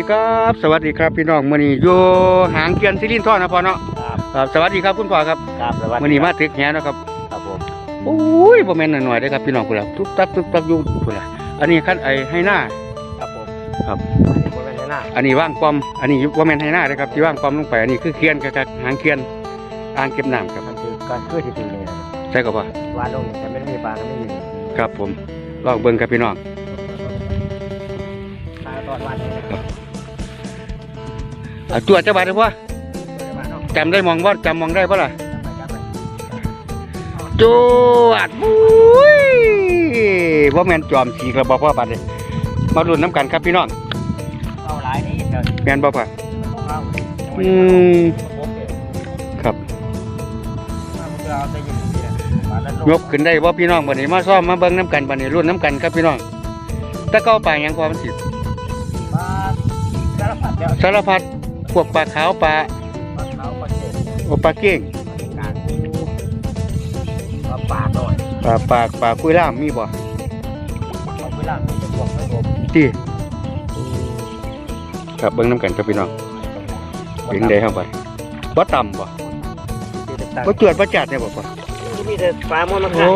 วัสดีครับ สวัสดีครับพี่น้องมื้อนี้อยู่หางเกียนซิลินทอนะพ่อเนาะครับครับสวัสดีครับคุณพ่อครับครับสวัสดีมื้อนี้มาถึกแหเนาะครับครับผมโอ้ยบ่แม่นน้อยๆเด้อครับพี่น้องพุ่นล่ะทุบตับทุบตับอยู่พุ่นล่ะอันนี้คันไอ้ให้หน้าครับผมครับอันนี้บริเวณหน้าอันนี้ว่างปอมอันนี้บ่แม่นให้หน้าเด้อครับที่ว่างปอมลงไปอันนี้คือเคียนกับหางเคียนอ่างเก็บน้ำครับมันคือการเพื่อที่ถึงเลยนะใช่กับพ่อวานลงแต่ไม่มีปลาก็ไม่มีครับผมลองเบิ่งครับพี่น้องปลาตอนวันนี้นะครับ เอาตัวจักบาทเด้อพ่อปลาเนาะจำได้มองบ่จำมองได้บ่ล่ะจับไปจับไปจวดบุ้ยว่าแมนจอมสีกระบอกพ่อปัดเลยมาลุ้นน้ำกันครับพี่น้องเอาหลายนี่เดี๋ยวแมนบ่พ่อเอาอืมโอเคครับมันก็เอาได้ยินดีนะปลาด้านลงยกขึ้นได้ว่าพี่น้องบัดนี้มาซ้อมมาเบิ่งน้ำกันบัดนี้ลุ้นน้ำกันครับพี่น้องถ้าเก้าป่าหยังพอมันสิปลาสารพัดแล้วสาร พัดพวกปลาขาวปลาปลาขาวปลาเจ็ดโอปลาเก้งปลากลางปลาปลาหน่อยปลาปลาปลาคุยล่ามมีบ่ปลาเวลามีจะบวกไม่รวมที่ครับเบิ่งน้ำกันครับพี่น้องเป็นได้ครับบัดบ่ต่ำบ่บ่จวดบ่จัดเนี่ยบ่พ่อมีแต่ปลาหมดมันโอ้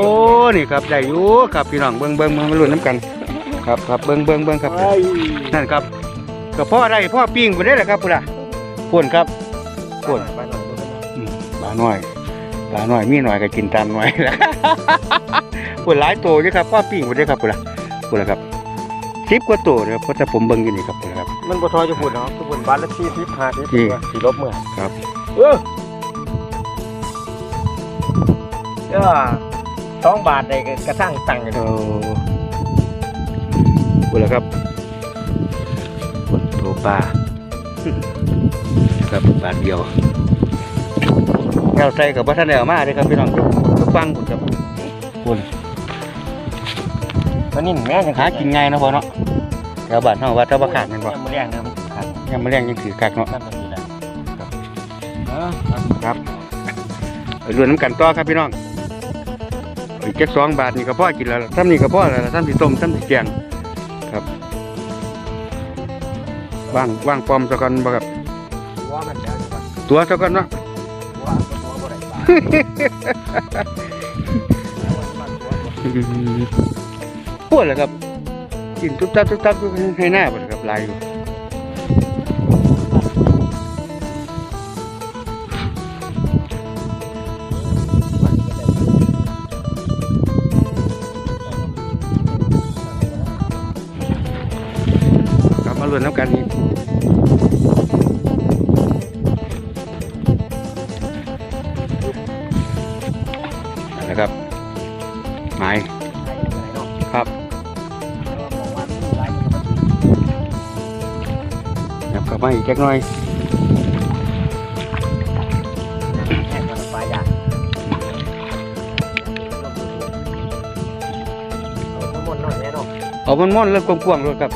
นี่ครับได้อยู่ครับพี่น้องเบิ้งเบิ้งเบิ้งมาลุ้นน้ำกันครับครับเบิ้งเบิ้งเบิ้งครับนั่นครับก็พ่อได้พ่อปิ้งไปได้แหละครับพุ่นล่ะ พุ่นครับปนปลาหน่อยอืมปลาน้อยปลาน้อยมีหน่อยก็กินตามหน่อยแหละพุ่นหลายตัวอยู่ครับพ่อปิ้งไปได้ครับพุ่นล่ะพุ่นล่ะครับสิบกว่าตัวเลยครับเพราะแต่ผมเบิ้งอยู่นี่ครับพุ่นล่ะครับมันบ่ทอจะพูดเนาะทุกคนบ้านละสี่สิบห้าสิบที่สี่ลบเมื่อครับเออก็สองบาทได้กระทั่งตังค์อยู่โอ้เนาะพุ่นล่ะครับพุ่นโตปลา ครับบาทเดียวแก้วใส่กับบัท่านได้เอามาเลยครับพี่น้องทุกฟังพุ่นครับพุ่นมันนี่แม่ยังหากินง่ายเนาะพ่อเนาะแถวบ้านเฮาว่าถ้าบ่ขาดแม่นบ่ยังไม่แรงนะมันขาดยังมาเลี้ยงยังถือกักเนาะนั่นมันอยู่ได้เออครับไปรวนน้ำกันต่อครับพี่น้องอีกจักสองบาทนี่ก็พอกินแล้วล่ะซ้ำนี่ก็พอแล้วล่ะซ้ำสิต้มซ้ำสิแกงครับว่างว่างปลอมซะก่อนบ่ครับ ว่ามันแล้วดีกว่าตัวซะก่อนเนาะว่าตัวบ่ได้ปลาตัวปวดเลยครับกินทุบตับทุบตับให้หน้าบ่ล่ะครับลายอยู่ับกลับมาอีกจักหน่อยปลายางเอาหน่อยแน่นอนเอามันม่อนเริ่มกว้างๆเลยครับ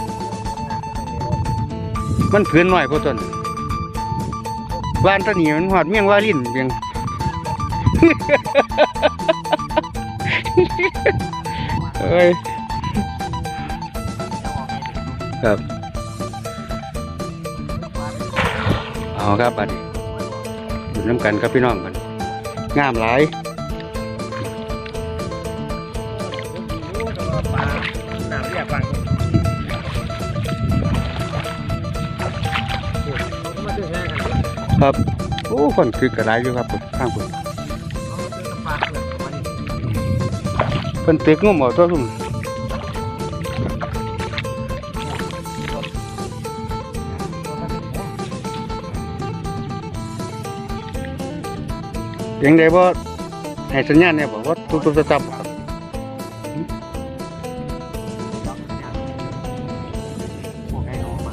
มันผืนหน่อยพอต้นบ้านตะหนีมันหอดเมียงว่าลิ้นเพียงเอ้ยครับ เอาครับบัดนี้อยู่น้ำกันครับพี่น้องกันงามหลายปลาหนามเรียกว่ามาถึงง่ายกันครับ โอ้คนคือกระไรอยู่ครับผมข้างผมเอาเจอน้ำปลาเกิดมาดิเพิ่นตึกงมเอาตัวซุ่ม ยังไงบ่ให้สัญญาณเนี่ยบอกว่าตุ๊บตุ๊บตับๆครับพวกให้ออกมา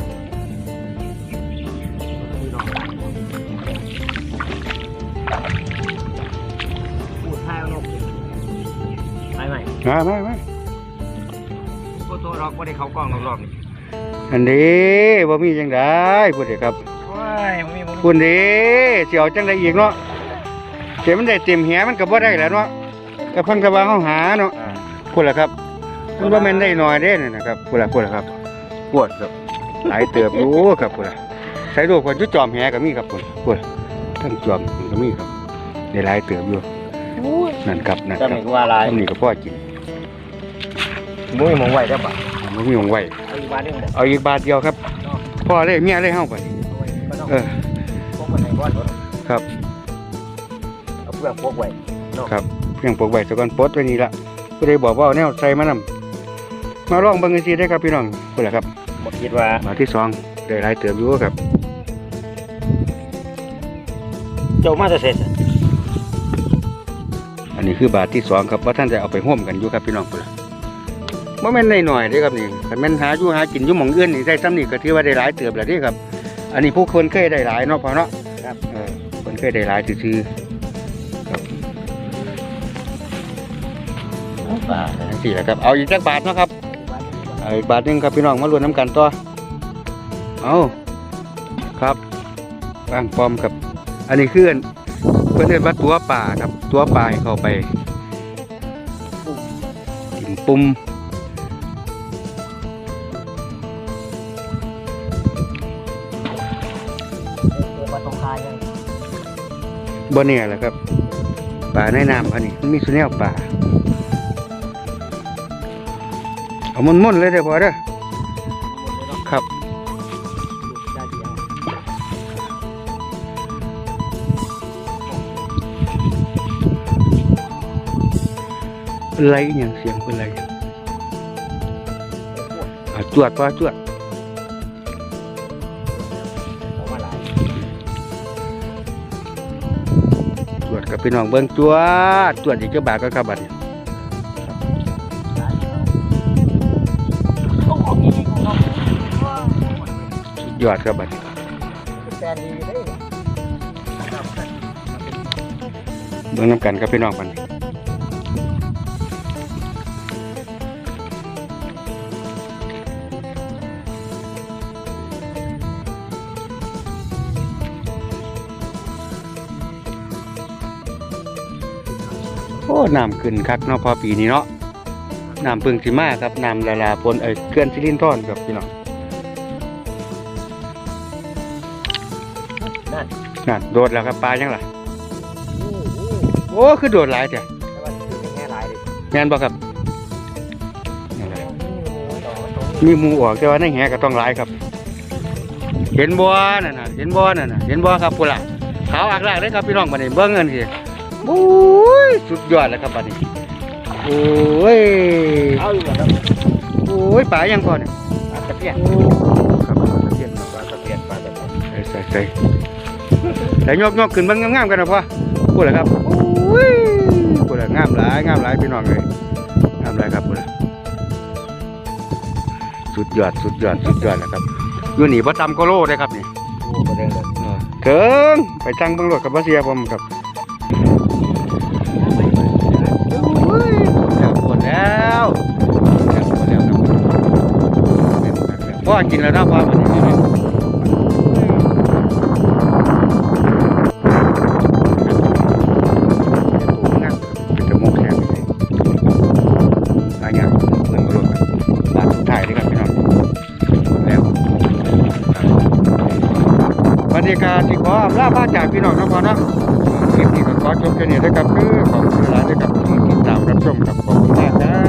พูดไทยเอานกไปไหมมามามาโคโตรอกไม่ได้เข้ากล้องรอบๆนี่อันนี้บ่มีจังไดพูดเด้ครับว้ายมันมีมันพูดเด้สิเอาจังไดอีกเนาะ เสียมันได้เต็มแหมันก็บ่ได้แหล้วเนาะแต่เพิ่นก็ว่าเฮาหาเนาะพูดล่ะครับมันบ่แม่นได้น้อยเด้นั่นนะครับพูดล่ะพูดล่ะครับปวดครับหลายเติบอยู่ครับพุ่นน่ะใส่ลูกคนจุดจอมแหก็มีครับพุ่นพุ่นทั้งจอมก็มีครับได้หลายเติบอยู่นั่นครับนั่นคจะรับมีว่าอะไรทำนี่ก็พ่อกินมุ้ยมองไว้ได้ปะมันมีของไว้ เอาอีกบาทหนึงบอกเอาอีกบาทเดียวครับพ่อเลยเมียเลยเฮาไปเอาไว้ก็ต้องเออพกคนไหนก้อนรถ ครับเอาเพื่อพกไว้ครับเพียงปลูกไว้ซะก่อนปลดไว้นี่ละผู้ใดบอกว่าเอาแนวใส่มานำมาลองเบิ่งกันสิได้ครับพี่น้องพุ่นล่ะครับบอกคิดว่าบาทที่สองได้หลายเติบอยู่ครับเจ้ามาจะเสร็จอันนี้คือบาทที่สองครับว่าท่านจะเอาไปห่วมกันอยู่ครับพี่น้องพุ่นล่ะบ่แม่นหน่อยๆเด้ครับนี่คันแม่นหาอยู่หากินอยู่หม่องอื่นนี่ได้ซ้ำนี่ก็ถือว่าได้หลายเติบแล้วเด้ครับ อันนี้ผู้คนเคยได้หลายเนาะพอเนาะครับเออคนเคยได้หลายซื่อๆ ป่าจังซี่แหละครับ เอาอีกจักบาทเนาะครับเอาอีกบาทหนึงครับพี่น้องมารวมน้ำกันต่อเอาครับบางปอมครับ อันนี้คืออันเพื่อนเรียกว่าตัวป่าครับ ตัวป่าให้เข้าไปกินปุ่มเดี๋ยวมาตรงคายยังบนเนี่ยแหละครับป่าในน้ำอันนี้มันมีสุนแนวป่า เอามันมุ่นๆเลยเด้อพอเด้อครับได้ดียังเป็นไรอหย่างเสียงเป็นไรอะจวดพอจวดเอามาหลายจวดกับพี่น้องเบิ้งจวดจวดอีกเจ้าบาทก็ครับบัดนี้ ยอดครับบัดนี้เบื้องน้ำกันกับพี่น้องบัดนี้โอ้น้ำขึ้นคักเนาะพอปีนี้เนาะน้ำเพึ่งสิมาครับน้ำละลาปนเอ้ยเขื่อนสิรินทรครับพี่น้อง นั่นโดดแล้วครับปลายังล่ะโอ้คือโดดหลายแต่ว่าคือแง่หลายเลยแม่นบ่ครับมีมูออกแต่ว่าในแหก็ต้องหลายครับ เห็นบ่นั่นน่ะเห็นบ่นั่นน่ะเห็นบ่ครับพุ่นล่ะขาวอักลากเลยครับพี่น้องบัดนี้เบิ่งเงินสิโอ้ยสุดยอดแล้วครับบัดนี้โอ้ยเอาอยู่แล้วโอ้ยปลายังพอเนี่ยปลาตะเพียนครับปลาตะเพียนปลาตะเพียนปลาตะเพียนใส่ใส่ แต่ยกยกขึ้นเบิ่งงามๆกันนะพ่อพูดเลยครับพูดเลยงามหลายงามหลายพี่น้องเลยงามหลายครับพูดเลยสุดยอดสุดยอดสุดยอดนะครับอยู่นี่บ่ต่ำก็โลได้ครับนี่โอ้ประเด็นเลยเถิงไปจังเบิ่งรถกับบ่เสียผมครับจับหมดแล้วจับหมดแล้วครับพ่อกินแล้วนะพ่อ กาที่ขออำลาพาจากพี่น้องนะพ่อนะคลิปนี้ก็ขอจบแค่นี้นะครับคือขอบคุณหลายๆนะครับที่ติดตามรับชมกับขอบคุณค